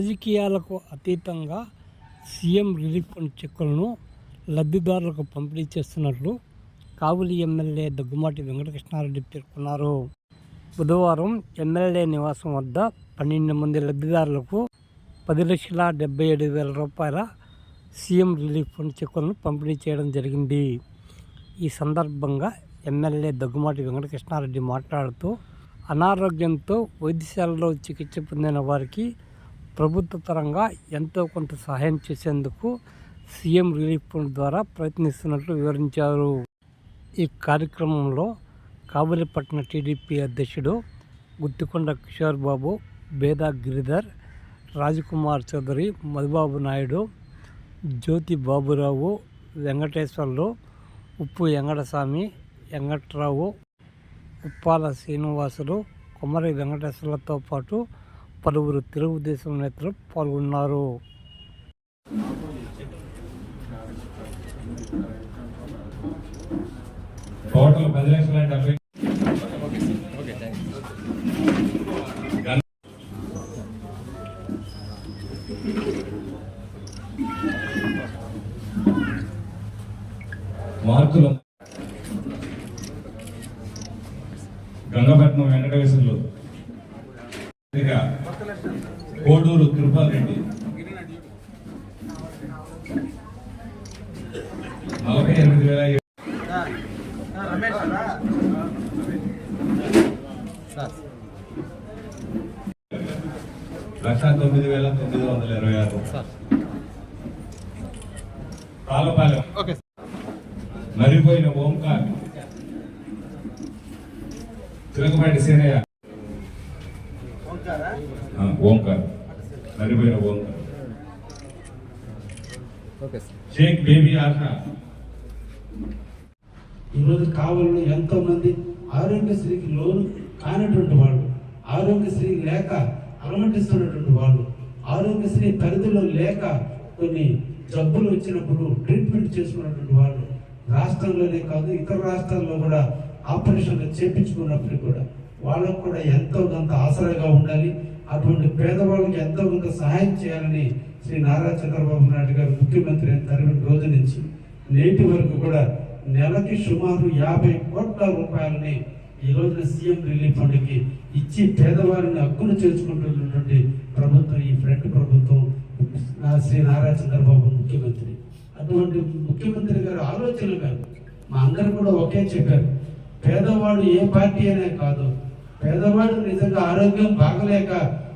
రాజకీయాలకు అతీతంగా CM relief fund చెక్కులను లబ్ధిదారులకు పంపిణీ చేస్తున్నట్లు కావులి ఎమ్మెల్యే దగ్గుమాటి వెంకటకృష్ణారెడ్డి పేర్కొన్నారు. బుధవారం ఎమ్మెల్యే నివాసం వద్ద పన్నెండు మంది లబ్ధిదారులకు పది లక్షల డెబ్బై ఏడు వేల రూపాయల సీఎం రిలీఫ్ ఫండ్ చెక్కులను పంపిణీ చేయడం జరిగింది. ఈ సందర్భంగా ఎమ్మెల్యే దగ్గుమాటి వెంకటకృష్ణారెడ్డి మాట్లాడుతూ అనారోగ్యంతో వైద్యశాలలో చికిత్స పొందిన వారికి ప్రభుత్వ పరంగా ఎంతో కొంత సహాయం చేసేందుకు సీఎం రిలీఫ్ ఫండ్ ద్వారా ప్రయత్నిస్తున్నట్లు వివరించారు. ఈ కార్యక్రమంలో కాబులిపట్న టీడీపీ అధ్యక్షుడు గుత్తికొండ కిషోర్ బాబు బేదా గిరిధర్ రాజకుమార్ చౌదరి మధుబాబు నాయుడు జ్యోతి బాబురావు వెంకటేశ్వర్లు ఉప్పు వెంకటస్వామి వెంకట్రావు ఉప్పాల శ్రీనివాసులు కొమ్మరి వెంకటేశ్వర్లతో పాటు పలువురు తెలుగుదేశం నేతలు పాల్గొన్నారు. మార్కులు గంగపట్నం వెంకటేశ్వర్లు కోడూరు తిరుపతి రెడ్డి నలభై ఎనిమిది వేల లక్ష తొమ్మిది వేల తొమ్మిది వందల ఇరవై ఆరు. పాలపాలెం మరిపోయిన ఓంకార్. తిరుగుబాటి సీనయ్య. ఓంకార్? షేక్ బేబీ ఆశా. ఈరోజు కావలిలో ఎంతో మంది ఆరోగ్యశ్రీకి లోను కానటువంటి వాళ్ళు ఆరోగ్యశ్రీ లేక అలమటిస్తున్నటువంటి వాళ్ళు ఆరోగ్యశ్రీ పరిధిలో లేక కొన్ని జబ్బులు వచ్చినప్పుడు ట్రీట్మెంట్ చేసుకున్నటువంటి వాళ్ళు రాష్ట్రంలోనే కాదు ఇతర రాష్ట్రాల్లో కూడా ఆపరేషన్లు చేపించుకున్నప్పుడు కూడా వాళ్ళకు కూడా ఎంతో కొంత ఆసరాగా ఉండాలి. అటువంటి పేదవాళ్ళకి ఎంతో కొంత సహాయం చేయాలని శ్రీ నారా చంద్రబాబు నాయుడు గారు ముఖ్యమంత్రి అయిన తరిమిన రోజు నుంచి నేటి వరకు కూడా నెలకి సుమారు యాభై కోట్ల రూపాయలని ఈ రోజున సీఎం రిలీఫ్ ఫండ్కి ఇచ్చి పేదవారిని హక్కును చేర్చుకుంటున్నటువంటి ప్రభుత్వం ఈ ఫ్రంట్ ప్రభుత్వం నా శ్రీ నారా చంద్రబాబు ముఖ్యమంత్రి. అటువంటి ముఖ్యమంత్రి గారు ఆలోచనలు కాదు. మా అందరూ కూడా ఒకే చెప్పారు. పేదవాడు ఏ పార్టీ అనే కాదు పేదవాడు నిజంగా ఆరోగ్యం బాగలేక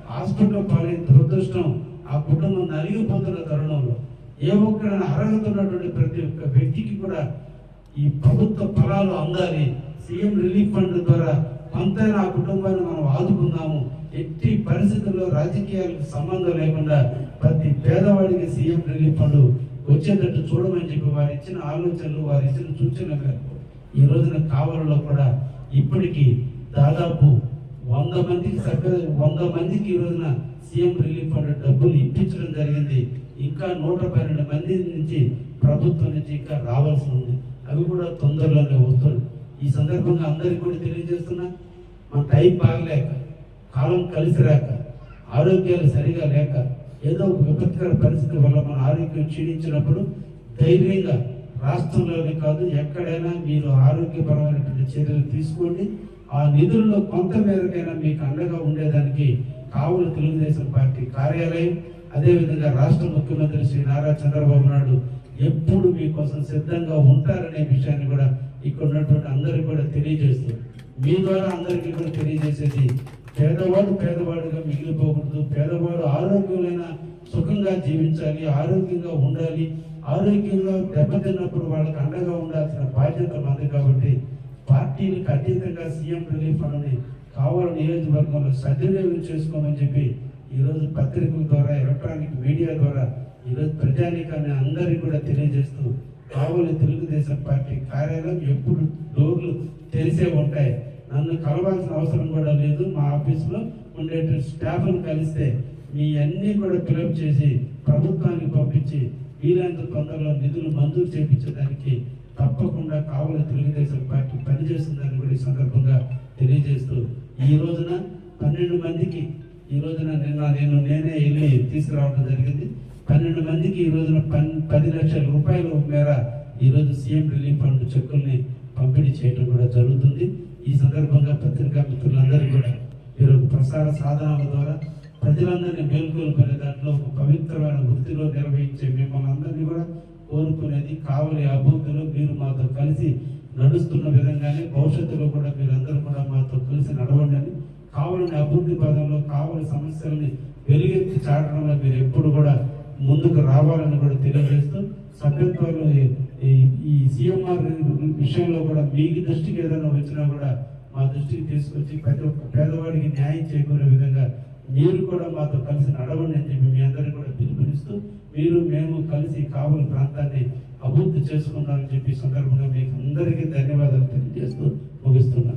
హాస్పిటల్ పాలైన దురదృష్టం ఆ కుటుంబం నలిగిపోతున్న తరుణంలో ఏ ఒక్కరైనా అర్హత ఉన్నటువంటి ప్రతి ఒక్క వ్యక్తికి కూడా ఈ ప్రభుత్వ ఫలాలు అందాలి. సీఎం రిలీఫ్ ఫండ్ ద్వారా కొంతైనా ఆ కుటుంబాన్ని మనం ఆదుకుందాము. ఎట్టి పరిస్థితుల్లో రాజకీయాలకు సంబంధం లేకుండా ప్రతి పేదవాడికి సీఎం రిలీఫ్ ఫండ్ వచ్చేటట్టు చూడమని చెప్పి వారు ఇచ్చిన ఆలోచనలు వారు ఇచ్చిన సూచనలు ఈ రోజున కావాలలో కూడా ఇప్పటికీ దాదాపు వంద మందికి సభ్యులు వంద మందికి ఈ రోజున సీఎం రిలీఫ్ ఫండ్ డబ్బులు ఇప్పించడం జరిగింది. ఇంకా నూట పన్నెండు మంది నుంచి ప్రభుత్వం నుంచి ఇంకా రావాల్సి ఉంది. అవి కూడా తొందరలోనే వస్తుంది ఈ సందర్భంగా అందరికీ కూడా తెలియజేస్తున్నా మన టైం బాగలేక కాలం కలిసి రాక ఆరోగ్యాలు సరిగా లేక ఏదో విపత్కర పరిస్థితి వల్ల మన ఆరోగ్యం క్షీణించినప్పుడు ధైర్యంగా రాష్ట్రంలోనే కాదు ఎక్కడైనా మీరు ఆరోగ్యపరమైనటువంటి చర్యలు తీసుకోండి. ఆ నిధుల్లో కొంత మేరకైనా మీకు అండగా ఉండేదానికి కావులు తెలుగుదేశం పార్టీ కార్యాలయం అదేవిధంగా రాష్ట్ర ముఖ్యమంత్రి శ్రీ నారా చంద్రబాబు నాయుడు ఎప్పుడు మీకోసం సిద్ధంగా ఉంటారనే విషయాన్ని కూడా ఇక్కడ ఉన్నటువంటి అందరికీ కూడా తెలియజేస్తూ మీ ద్వారా అందరికీ కూడా తెలియజేసేది పేదవాడు పేదవాడుగా మిగిలిపోకూడదు. పేదవాడు ఆరోగ్యమైన సుఖంగా జీవించాలి ఆరోగ్యంగా ఉండాలి. ఆరోగ్యంగా దెబ్బతిన్నప్పుడు వాళ్ళకి అండగా ఉండాల్సిన బాధ్యత మంది కాబట్టి పార్టీలకు అతీతంగా సీఎం రిలీఫ్ ఫండ్ని కావాలి నియోజకవర్గంలో సద్వినియోగం చేసుకోమని చెప్పి ఈరోజు పత్రికల ద్వారా ఎలక్ట్రానిక్ మీడియా ద్వారా ఈరోజు ప్రజానీకాన్ని అందరికీ కూడా తెలియజేస్తూ కావాలి తెలుగుదేశం పార్టీ కార్యాలయం ఎప్పుడు డోర్లు తెరిసే ఉంటాయి. నన్ను కలవాల్సిన అవసరం కూడా లేదు. మా ఆఫీస్లో ఉండే స్టాఫ్ను కలిస్తే మీ అన్నీ కూడా ఫిలప్ చేసి ప్రభుత్వానికి పంపించి వీలైనంత తొందరలో నిధులు మంజూరు చేయించడానికి తప్పకుండా కావలి తెలుగుదేశం పార్టీ పనిచేస్తుందని కూడా ఈ సందర్భంగా తెలియజేస్తూ ఈ రోజున పన్నెండు మందికి ఈ రోజున నిన్న నేను నేనే వెళ్ళి తీసుకురావడం జరిగింది. పన్నెండు మందికి ఈ రోజున పన్ పది లక్షల రూపాయల మేర ఈరోజు సీఎం రిలీఫ్ ఫండ్ చెక్కుల్ని పంపిణీ చేయడం కూడా జరుగుతుంది. ఈ సందర్భంగా పత్రికా మిత్రులందరూ కూడా మీరు ప్రసార సాధనాల ద్వారా ప్రజలందరినీ మేల్కొల్పనే దాంట్లో ఒక పవిత్రమైన వృత్తిలో నిర్వహించే మిమ్మల్ని అందరినీ కూడా కోరుకునేది కావలి అభివృద్ధిలో మీరు మాతో కలిసి నడుస్తున్న విధంగానే భవిష్యత్తులో కూడా మీరందరూ కూడా మాతో కలిసి నడవండి అని కావలిని అభివృద్ధి పదంలో కావలి సమస్యల్ని వెలుగెత్తి చాటడంలో మీరు ఎప్పుడు కూడా ముందుకు రావాలని కూడా తెలియజేస్తూ సభ్యత్వాలు ఈ- సీఎంఆర్ విషయంలో కూడా మీ దృష్టికి ఏదైనా వచ్చినా కూడా మా దృష్టికి తీసుకొచ్చి ప్రతి ఒక్క పేదవాడికి న్యాయం చేకూరే విధంగా మీరు కూడా మాతో కలిసి నడవండి అని చెప్పి మీ అందరికీ కూడా పిలుపునిస్తూ మీరు మేము కలిసి కావలి ప్రాంతాన్ని అభివృద్ధి చేసుకున్నామని చెప్పి సందర్భంగా మీకు అందరికీ ధన్యవాదాలు తెలియజేస్తూ ముగిస్తున్నాను.